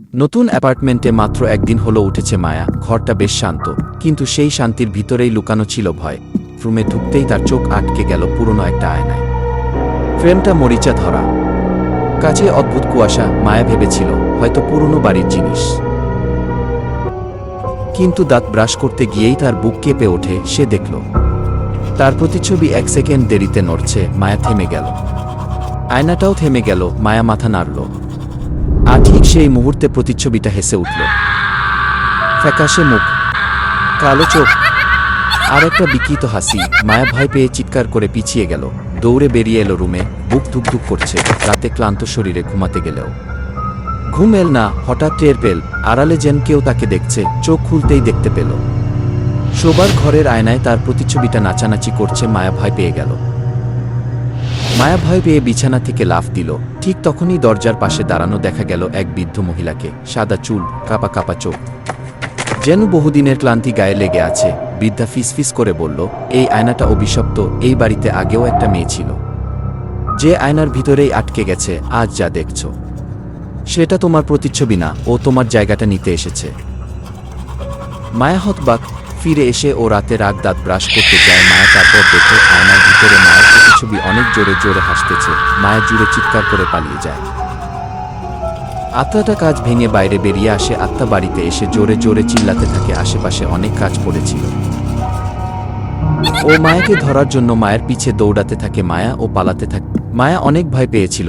নতুন অ্যাপার্টমেন্টে মাত্র একদিন হলো উঠেছে মায়া। ঘরটা বেশ শান্ত, কিন্তু সেই শান্তির ভিতরেই লুকানো ছিল ভয়। রুমে ঢুকতেই তার চোখ আটকে গেল পুরনো একটা আয়নায়। ফ্রেমটা মরিচা ধরা। কাছে অদ্ভুত কুয়াশা, মায়া ভেবেছিল, হয়তো পুরনো বাড়ির জিনিস। কিন্তু দাঁত ব্রাশ করতে গিয়েই তার বুক কেঁপে ওঠে, সে দেখল। তার প্রতিচ্ছবি এক সেকেন্ড দেরিতে নড়ছে, মায়া থেমে গেল। আয়নাটাও থেমে গেল, মায়া মাথা নাড়ল। আর ঠিক সেই মুহূর্তে প্রতিচ্ছবিটা হেসে উঠল। ফ্যাকাশে মুখ, কালো চোখ, আর একটা বিকৃত হাসি। মায়া ভয় পেয়ে চিৎকার করে পিছিয়ে গেল। দৌড়ে বেরিয়ে এলো রুমে, বুক ধুকধুক করছে, রাতে ক্লান্ত শরীরে ঘুমাতে গেলেও। ঘুম এল না, হঠাৎ টের পেল, আড়ালে যেন কেউ তাকে দেখছে, চোখ খুলতেই দেখতে পেল। শোবার ঘরের আয়নায় তার প্রতিচ্ছবিটা নাচানাচি করছে, মায়া ভয় পেয়ে গেল। মায়া ভয় পেয়ে বিছানা থেকে লাফ দিল। ঠিক তখনই দরজার পাশে দাঁড়ানো দেখা গেল এক বৃদ্ধ মহিলাকে। সাদা চুল, কাপা কাপা চোখ। যেন বহুদিনের ক্লান্তি গায়ে লেগে আছে। বৃদ্ধা ফিসফিস করে বলল, এই আয়নাটা অভিশপ্ত। এই বাড়িতে আগেও একটা মেয়ে ছিল। যে আয়নার ভিতরেই আটকে গেছে, আজ যা দেখছ। সেটা তোমার প্রতিচ্ছবি না। ও তোমার জায়গাটা নিতে এসেছে। মায়া হতবাক ফিরে এসে ও রাতে রাগ দাঁত ব্রাশ করতে যায়, মায়া তারপর দেখে আয়নার ভিতরে মায়ের প্রতিচ্ছবি অনেক জোরে জোরে হাসতেছে, মায়া জুড়ে চিৎকার করে পালিয়ে যায়। আত্মাটা কাজ ভেঙে বাইরে বেরিয়ে আসে, আত্মা বাড়িতে এসে জোরে জোরে চিল্লাতে থাকে, আশেপাশে অনেক কাজ পড়েছিল। ও মায়াকে ধরার জন্য মায়ের পিছে দৌড়াতে থাকে, মায়া ও পালাতে থাকে। মায়া অনেক ভয় পেয়েছিল।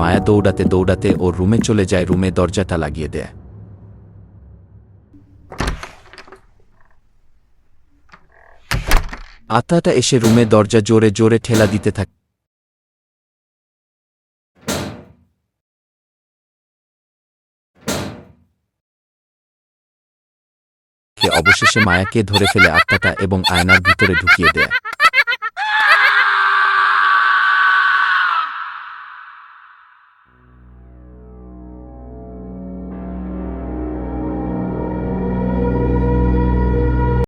মায়া দৌড়াতে দৌড়াতে ওর রুমে চলে যায়, রুমে দরজাটা লাগিয়ে দেয়। আত্মাটা এসে রুমে দরজা জোরে জোরে ঠেলা দিতে থাকে। অবশেষে মায়াকে ধরে ফেলে আত্মাটা এবং আয়নার ভিতরে ঢুকিয়ে দেয়।